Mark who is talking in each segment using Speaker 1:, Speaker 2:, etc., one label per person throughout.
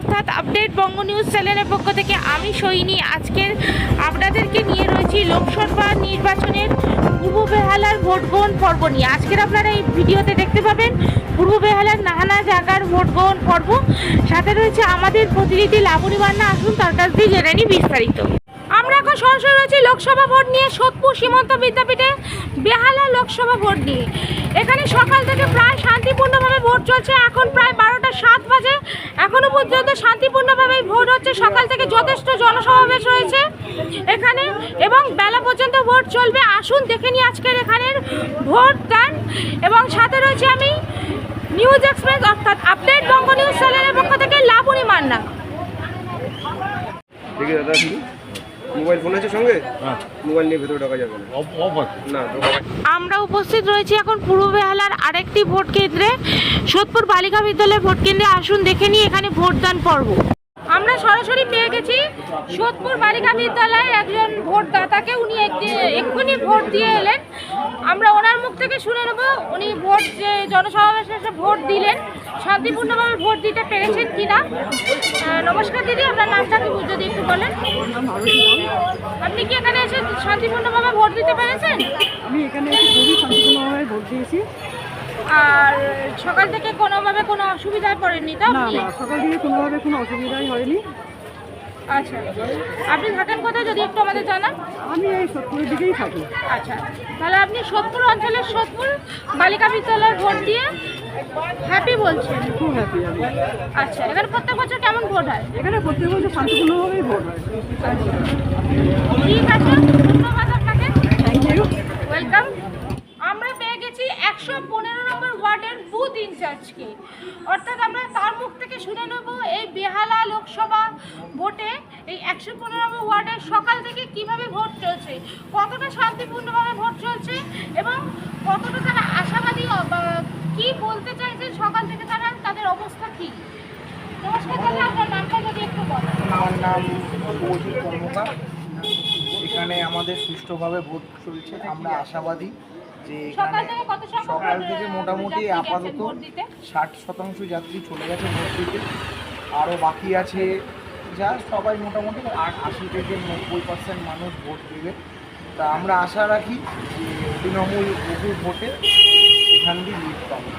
Speaker 1: অর্থাৎ update Banga news চ্যানেলের পক্ষ থেকে আমি সৈনী। আজকের আপনাদেরকে নিয়ে রয়েছি লোকসভা নির্বাচনের পূর্ব বেহালার ভোট গ্রহণ পর্ব নিয়ে। আজকের আপনারা এই ভিডিওতে দেখতে পাবেন পূর্ব বেহালার নানা জায়গার ভোট গ্রহণ পর্ব। সাথে রয়েছে আমাদের প্রতিনিধি লাবণী বান্না আসুন তার কাছ দিয়ে জেনে নিই বিস্তারিত। লোকসভা ভোট নিয়ে সোদপুর সীমান্ত বিদ্যাপীঠে বেহালা লোকসভা ভোট নিয়ে। এখানে সকাল থেকে প্রায় শান্তিপূর্ণভাবে ভোট চলছে। এখন প্রায় বারোটা সাত বাজে। এখনও পর্যন্ত শান্তিপূর্ণভাবে ভোট হচ্ছে। সকাল থেকে যথেষ্ট জনসমাবেশ রয়েছে এখানে এবং বেলা পর্যন্ত ভোট চলবে। আসুন দেখে নিই আজকের এখানের ভোট দান এবং সাথে রয়েছে আমি নিউজ এক্সপ্রেস অর্থাৎ আপডেট বঙ্গ নিউজ চ্যানেলের পক্ষ থেকে লাবণী মান্না
Speaker 2: দেখি দাদা শুধু মোবাইল ফোন আছে সঙ্গে
Speaker 3: হ্যাঁ
Speaker 2: মোবাইল নিয়ে ভেতরে ঢোকা যাবে না।
Speaker 1: আমরা উপস্থিত রয়েছি এখন পূর্ব বেহালার আরেকটি ভোট কেন্দ্রে সোদপুর বালিকা বিদ্যালয়ের ভোট কেন্দ্রে। আসুন দেখে নিই এখানে ভোটদান পর্ব। আমরা সরাসরি পেয়ে গেছি সোদপুর বালিকা বিদ্যালয়ের একজন ভোটদাতাকে। উনি এক্ষুনি ভোট দিয়ে এলেন। আমরা ওনার মুখ থেকে শুনে নেব উনি ভোট যে জনসমাবেশে এসে ভোট দিলেন, শান্তিপূর্ণভাবে ভোট দিতে পেরেছেন কিনা। নমস্কার দিদি, আপনার নামটা কি যদি একটু বলেন। আপনি কি এখানে এসে শান্তিপূর্ণভাবে ভোট দিতে পেরেছেন?
Speaker 4: আমি এখানে এসে খুবই শান্তিপূর্ণভাবে ভোট দিয়েছি।
Speaker 1: আর সকাল থেকে কোনোভাবে কোনো অসুবিধায় পড়েননি তো
Speaker 4: না না সকাল থেকে কোনোভাবে কোনো অসুবিধাই হয়নি।
Speaker 1: আচ্ছা আপনি থাকেন কোথায় যদি একটু আমাদের জানান?
Speaker 4: আমি এই সত্তরের দিকেই থাকি।
Speaker 1: আচ্ছা তাহলে আপনি সোদপুর অঞ্চলের সোদপুর বালিকা বিদ্যালয়ে ভোট দিয়ে হ্যাপি বলছেন।
Speaker 4: খুব হ্যাপি আমি।
Speaker 1: আচ্ছা এখানে প্রত্যেক বছর কেমন ভোট হয়?
Speaker 4: এখানে প্রত্যেক বছর শান্তিপূর্ণভাবেই ভোট হয়।
Speaker 1: ঠিক আছে ধন্যবাদ আপনাকে।
Speaker 4: থ্যাংক ইউ
Speaker 1: ওয়েলকাম আমরা পেয়ে গেছি একশো পনেরো নম্বর ওয়ার্ডের বুথ ইনচার্জকে অর্থাৎ আমরা তার মুখ থেকে শুনে নেব এই বেহালা লোকসভা ভোটে এই একশো পনেরো ওয়ার্ডে সকাল থেকে কীভাবে ভোট চলছে, কতটা শান্তিপূর্ণভাবে ভোট চলছে এবং কতটা তারা আশাবাদী কি বলতে চাইছে সকাল থেকে তারা তাদের অবস্থা কী? নামটা একটু
Speaker 5: আমার নাম কর্মকার এখানে আমাদের সুষ্ঠুভাবে ভোট চলছে, আমরা আশাবাদী। যে
Speaker 1: সকাল থেকে
Speaker 5: মোটামুটি আপাতত ষাট শতাংশ যাত্রী চলে গেছে ভোট দিতে আরও বাকি আছে যা সবাই মোটামুটি আশি থেকে নব্বই পার্সেন্ট মানুষ ভোট দেবে। তা আমরা আশা রাখি যে তৃণমূল বহু ভোটে এখান দিয়ে লিড পাবো?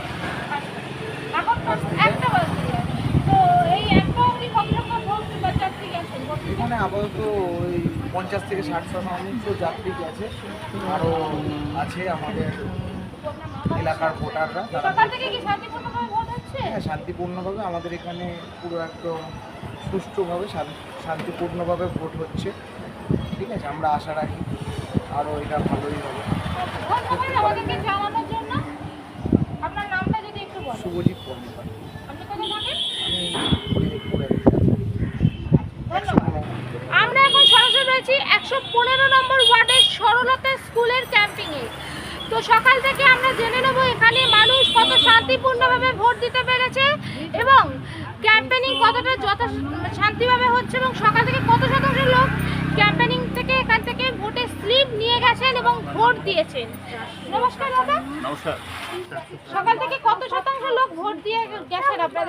Speaker 1: এখানে
Speaker 5: আপাতত ওই পঞ্চাশ থেকে ষাট শতাংশ যাত্রী আছে আরও আছে আমাদের এলাকার ভোটাররা হ্যাঁ, শান্তিপূর্ণভাবে আমাদের এখানে পুরো একদম সুষ্ঠুভাবে শান্তিপূর্ণভাবে ভোট হচ্ছে। ঠিক আছে আমরা আশা রাখি আরও এটা ভালোই হবে।
Speaker 1: শুভজিৎ আমাদেরকে জানানোর জন্য আপনার নামটা যদি একটু বলেন
Speaker 5: শুভজিৎ কর্মকার
Speaker 1: আপনি কোথায় থাকেন
Speaker 5: আমি ফরিদপুরে
Speaker 1: ধন্যবাদ আমরা এখন সরাসরি রয়েছি একশো পনেরো নম্বর ওয়ার্ডের সরলতা স্কুলের ক্যাম্পিংয়ে তো সকাল থেকে আমরা জেনে নেব এখানে মানুষ কত শান্তিপূর্ণভাবে ভোট দিতে পেরেছে এবং ক্যাম্পেনিং কতটা যথা শান্তিভাবে হচ্ছে এবং সকাল থেকে কত শতাংশ লোক ক্যাম্পেনিং থেকে এখান থেকে ভোটের স্লিপ নিয়ে গেছেন এবং ভোট দিয়েছেন। নমস্কার দাদা।
Speaker 3: নমস্কার।
Speaker 1: সকাল থেকে কত শতাংশ লোক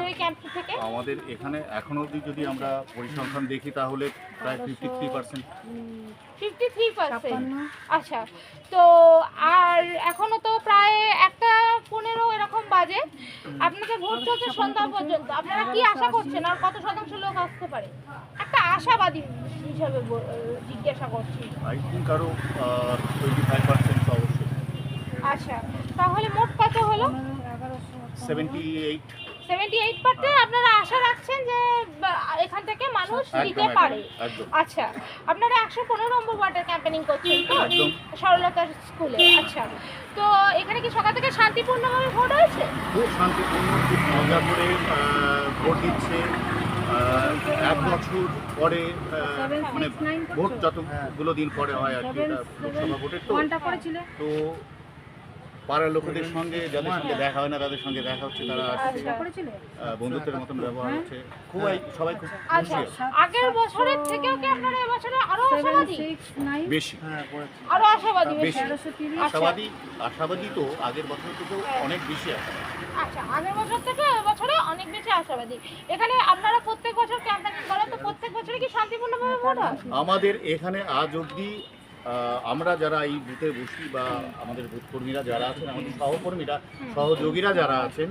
Speaker 1: আপনাদের ওই ক্যাম্প থেকে?
Speaker 3: আমাদের এখানে এখনও অবধি যদি আমরা পরিসংখ্যান দেখি তাহলে প্রায় fifty three percent
Speaker 1: fifty three percent আচ্ছা তো আর এখনও তো প্রায় একটা পনেরো এরকম বাজে। আপনাদের ভোট চলছে সন্ধ্যা পর্যন্ত। আপনারা কি আশা করছেন? আর কত শতাংশ লোক আসতে পারে? একটা আশাবাদী হিসাবে জিজ্ঞাসা করছি।
Speaker 3: আই থিঙ্ক আরও টোয়েন্টি ফাইভ পার্সেন্ট অবশ্যই।
Speaker 1: আচ্ছা তাহলে মোট কত হলো?
Speaker 3: Seventy eight
Speaker 1: seventy eight percent আপনারা আশা রাখছেন যে এখান থেকে মানুষ
Speaker 3: একদম,
Speaker 1: পারে। আচ্ছা আপনারা একশো পনেরো নম্বর ওয়ার্ডের ক্যাম্পেনিং করছেন তো। স্কুলে আচ্ছা। তো এখানে কি সকাল থেকে শান্তিপূর্ণভাবে ভোট হয়েছে?
Speaker 3: খুব শান্তিপূর্ণ খুব মজা করে ভোট দিচ্ছে। এক বছর পরে মানে ভোট যতগুলো দিন পরে হয় আর কি লোকসভা ভোটের তো। তো পাড়ার লোকেদের সঙ্গে যাদের সঙ্গে দেখা হয় না তাদের সঙ্গে দেখা হচ্ছে তারা আসছে বন্ধুত্বের মতন ব্যবহার হচ্ছে। খুবই সবাই খুব
Speaker 1: আচ্ছা
Speaker 3: খুশি।
Speaker 1: আগের বছরের থেকেও কি আপনারা এবছরে আরও আশাবাদী?
Speaker 3: বেশি।
Speaker 1: আরও আশাবাদী বেশি?
Speaker 3: আশাবাদী আশাবাদী তো আগের বছর থেকেও অনেক বেশি আছে
Speaker 1: আচ্ছা আগের বছর থেকে এবছরে অনেক বেশি আশাবাদী। এখানে আপনারা প্রত্যেক বছর ক্যাম্পেনিং করেন তো প্রত্যেক বছরে কি শান্তিপূর্ণভাবে ভোট হয়?
Speaker 3: আমাদের এখানে আজ অবধি আমরা যারা এই বুথে বসি বা আমাদের বুথ কর্মীরা যারা আছেন আমাদের সহকর্মীরা সহযোগীরা যারা আছেন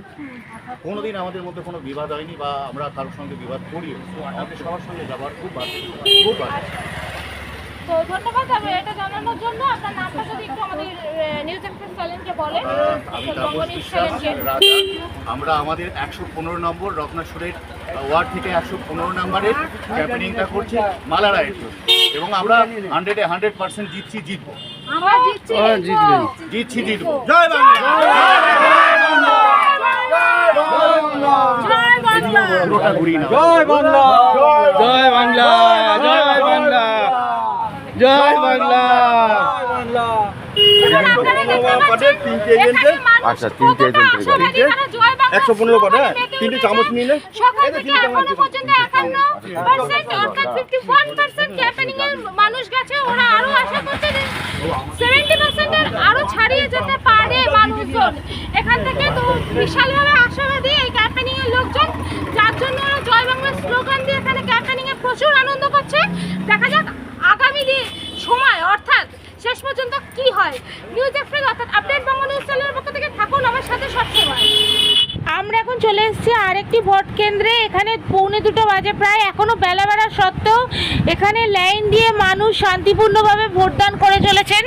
Speaker 3: কোনোদিন আমাদের মধ্যে কোনো বিবাদ হয়নি বা আমরা কারোর সঙ্গে বিবাদ করিও। আমাদের সবার সঙ্গে ব্যবহার খুব ভালো খুব ভালো
Speaker 1: তো ধন্যবাদ এটা জানানোর জন্য। আপনার নামটা যদি একটু আমাদের নিউজ এক্সপ্রেস চ্যানেলকে বলেন।
Speaker 3: আহ, আমি
Speaker 1: উত্তরবঙ্গ
Speaker 3: তাপস
Speaker 1: নিউজ
Speaker 3: বিশ্বাস
Speaker 1: চ্যানেলকে।
Speaker 3: রাজা। আমরা আমাদের একশো পনেরো নম্বর রত্নাসুরের ওয়ার্ড থেকে একশো পনেরো নম্বরের ক্যাম্পেনিংটা করছি মালা রায়ের জন্য। এবং আমরা হান্ড্রেডে হান্ড্রেড পার্সেন্ট জিতছি জিতবো।
Speaker 1: জিতছি
Speaker 3: জিতছি জিতবো জয় বাংলা
Speaker 1: জয় বাংলা
Speaker 2: জয় বাংলা
Speaker 1: এবার আপনারা দেখতে পাচ্ছেন, এখানে মানুষ
Speaker 2: আচ্ছা, তিনটে
Speaker 1: কতটা
Speaker 2: এজেন্টের গাড়ি।
Speaker 1: আশাবাদী, তারা জয় বাংলা
Speaker 2: 115 পারে,
Speaker 1: স্লোগানে মেতে
Speaker 2: তিনটে
Speaker 1: উঠেছে।
Speaker 2: চামচ নিলে?
Speaker 1: সকাল থেকে এখনও পর্যন্ত একান্ন পার্সেন্ট অর্থাৎ ফিফটি ওয়ান পার্সেন্ট ক্যাম্পেনিং এর মানুষ গেছে ওরা আরও আশা করছে সেভেন্টি পার্সেন্টের আরও ছাড়িয়ে যেতে পারে মানুষজন। এখান থেকে তো বিশালভাবে আশাবাদী এই ক্যাম্পেনিং এর লোকজন। যার জন্য ওরা জয় বাংলা স্লোগান দিয়ে এখানে ক্যাম্পেনিং এ প্রচুর আনন্দ করছে। দেখা যাক আগামী দিন সময় অর্থাৎ শেষ পর্যন্ত কি হয়। নিউজ এক্সপ্রেস অর্থাৎ আপডেট বাংলা নিউজ চ্যানেলের পক্ষ থেকে থাকুন আমার সাথে সবসময় আমরা এখন চলে এসেছি আরেকটি ভোট কেন্দ্রে। এখানে পৌনে দুটো বাজে প্রায়। এখনও বেলা বেলা সত্ত্বেও এখানে লাইন দিয়ে মানুষ শান্তিপূর্ণভাবে ভোটদান করে চলেছেন।